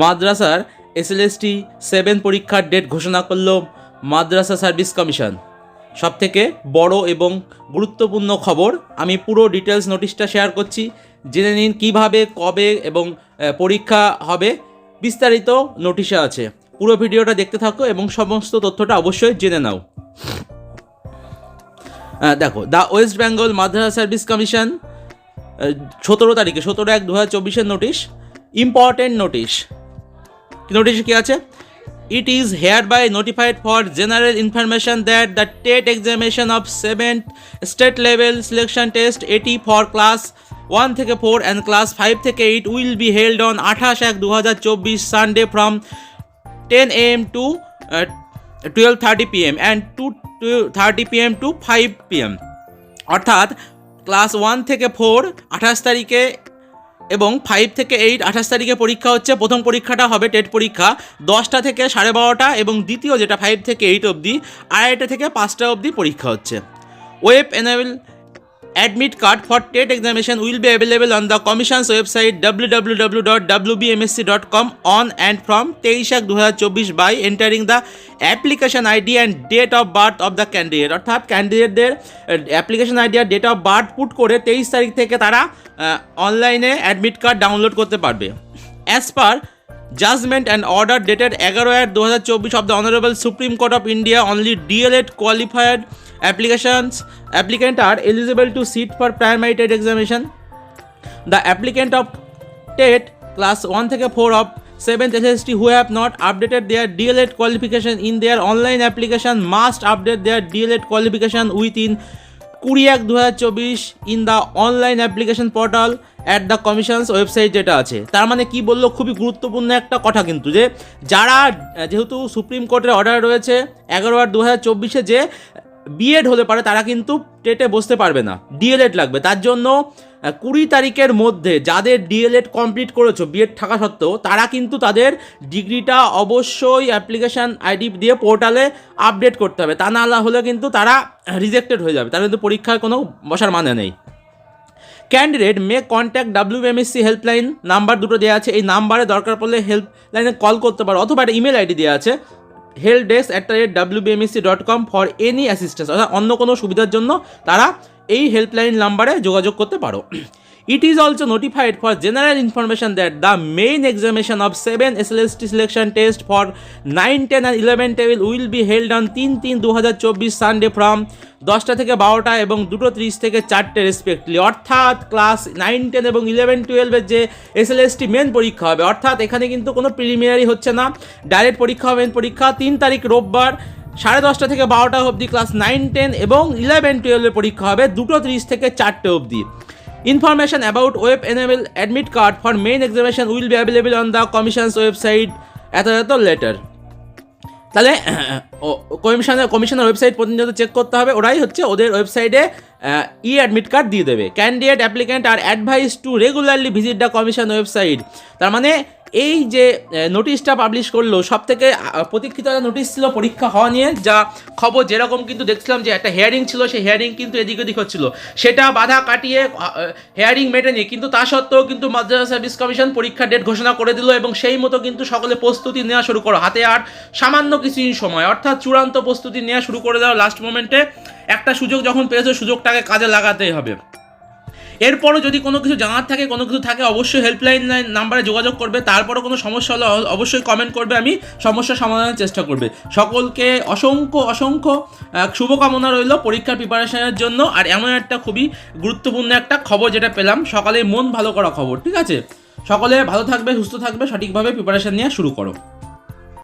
মাদ্রাসার SLST seven পরীক্ষার date ঘোষণা করল মাদ্রাসা সার্ভিস কমিশন সব থেকে বড় এবং গুরুত্বপূর্ণ খবর, আমি পুরো ডিটেলস নোটিশটা শেয়ার করছি। জেনে নিন কীভাবে, কবে এবং পরীক্ষা হবে। বিস্তারিত নোটিশে আছে। পুরো ভিডিওটা দেখতে থাকো এবং সমস্ত তথ্যটা অবশ্যই জেনে নাও। দেখো, the West Bengal Madrasah Service Commission সতেরো তারিখে, সতেরো এক দু হাজার চব্বিশের নোটিশ ইম্পর্টেন্ট নোটিশ নোটিশে কি আছে? It is hereby notified for general information that the TET examination of seventh state level selection test এটি ফর ক্লাস ওয়ান থেকে ফোর অ্যান্ড ক্লাস ফাইভ থেকে eight will be held on আঠাশ এক দু হাজার চব্বিশ Sunday from ten A M to twelve thirty P M and two thirty P M to five P M অর্থাৎ class one থেকে four আঠাশ তারিখে এবং ফাইভ থেকে এইট আঠাশ তারিখে পরীক্ষা হচ্ছে। প্রথম পরীক্ষাটা হবে টেট পরীক্ষা। দশটা থেকে সাড়ে বারোটা এবং দ্বিতীয় যেটা ফাইভ থেকে এইট অবধি, আড়াইটা থেকে পাঁচটা অবধি পরীক্ষা হচ্ছে। Web enable admit card for TET examination will be available on the commission's website W W W dot W BMSC dot com on and from তেইশ এক দু হাজার চব্বিশ by entering the application ID and date of birth of the candidate অর্থাৎ ক্যান্ডিডেটদের application ID আর date of birth put করে তেইশ তারিখ থেকে তারা অনলাইনে অ্যাডমিট কার্ড ডাউনলোড করতে পারবে। As per judgement and order dated এগারো এক দু হাজার চব্বিশ of the honourable Supreme Court of India only DElEd qualified applications applicant are eligible to sit for primary TET examination the applicant of TET class one থেকে four of seventh S S T who have not updated their DElEd qualification in their online application must update their DElEd qualification within কুড়ি এক দু হাজার চব্বিশ in the online application portal at the commission's website যেটা আছে। তার মানে কি বলল? খুবই গুরুত্বপূর্ণ একটা কথা কিন্তু যে, যারা যেহেতু সুপ্রিম কোর্টের অর্ডার রয়েছে, এগারো আট দু হাজার চব্বিশে যে বিএড হতে পারে, তারা কিন্তু টেটে বসতে পারবে না। ডিএলএড লাগবে। তার জন্য কুড়ি তারিখের মধ্যে যাদের ডিএলএড কমপ্লিট করেছ বিএড থাকা সত্ত্বেও, তারা কিন্তু তাদের ডিগ্রিটা অবশ্যই অ্যাপ্লিকেশান আইডি দিয়ে পোর্টালে আপডেট করতে হবে। তা না হলে কিন্তু তারা রিজেক্টেড হয়ে যাবে। তারা কিন্তু পরীক্ষায় কোনো বসার মানে নেই। Candidate may contact WMSC helpline number দুটো দেওয়া আছে। এই নাম্বারে দরকার পড়লে হেল্পলাইনে কল করতে পারো, অথবা একটা ইমেল আইডি দেওয়া আছে। Help desk at the rate WBMSC dot com for any assistance অর্থাৎ অন্য কোনো সুবিধার জন্য তারা এই হেল্পলাইন নাম্বারে যোগাযোগ করতে পারো। General information that the main examination of seven S L S T selection test for nine ten and eleven table will be held on তিন তিন দু হাজার চব্বিশ সানডে ফ্রম দশটা থেকে বারোটা এবং দুটো ত্রিশ থেকে চারটে রেসপেক্টলি অর্থাৎ ক্লাস নাইন টেন এবং ইলেভেন টুয়েলভের যে এস এল মেন পরীক্ষা হবে। অর্থাৎ এখানে কিন্তু কোনো প্রিলিমিনারি হচ্ছে না। ডাইরেক্ট পরীক্ষা মেন পরীক্ষা তিন তারিখ রোববার সাড়ে দশটা থেকে বারোটা অবধি ক্লাস নাইন টেন এবং ইলেভেন টুয়েলভের পরীক্ষা হবে দুটো ত্রিশ থেকে চারটে অবধি। Information about web enable admit card for main examination will be available on the commission's website at a later তাহলে কমিশনের কমিশনের ওয়েবসাইট পর্যন্ত চেক করতে হবে। ওরাই হচ্ছে ওদের ওয়েবসাইটে ই অ্যাডমিট কার্ড দিয়ে দেবে। Candidate applicant are advise to regularly visit the commission website তার মানে এই যে নোটিশটা পাবলিশ করল সব থেকে প্রতীক্ষিত একটা নোটিশ ছিল পরীক্ষা হওয়া নিয়ে, যা খবর যেরকম কিন্তু দেখছিলাম যে একটা হেয়ারিং ছিল, সেই হেয়ারিং কিন্তু এদিক ওদিক হচ্ছিল। সেটা বাধা কাটিয়ে হেয়ারিং মেটেনি, কিন্তু তা সত্ত্বেও কিন্তু মাদ্রাসা সার্ভিস কমিশন পরীক্ষার ডেট ঘোষণা করে দিল এবং সেই মতো কিন্তু সকলে প্রস্তুতি নেওয়া শুরু করো। হাতে আর সামান্য কিছুই সময়, অর্থাৎ চূড়ান্ত প্রস্তুতি নেওয়া শুরু করে দাও লাস্ট মোমেন্টে একটা সুযোগ যখন পেয়েছ, সুযোগটাকে কাজে লাগাতেই হবে। এরপরও যদি কোনো কিছু জানার থাকে, কোনো কিছু থাকে, অবশ্যই হেল্পলাইন নাম্বারে যোগাযোগ করবে। তারপরও কোনো সমস্যা হলে অবশ্যই কমেন্ট করবে, আমি সমস্যার সমাধানের চেষ্টা করবে। সকলকে অসংখ্য অসংখ্য শুভকামনা রইল পরীক্ষার প্রিপারেশনের জন্য। আর এমন একটা খুবই গুরুত্বপূর্ণ একটা খবর যেটা পেলাম, সকালে মন ভালো করা খবর, ঠিক আছে? সকলে ভালো থাকবে, সুস্থ থাকবে, সঠিকভাবে প্রিপারেশন নিয়ে শুরু করো।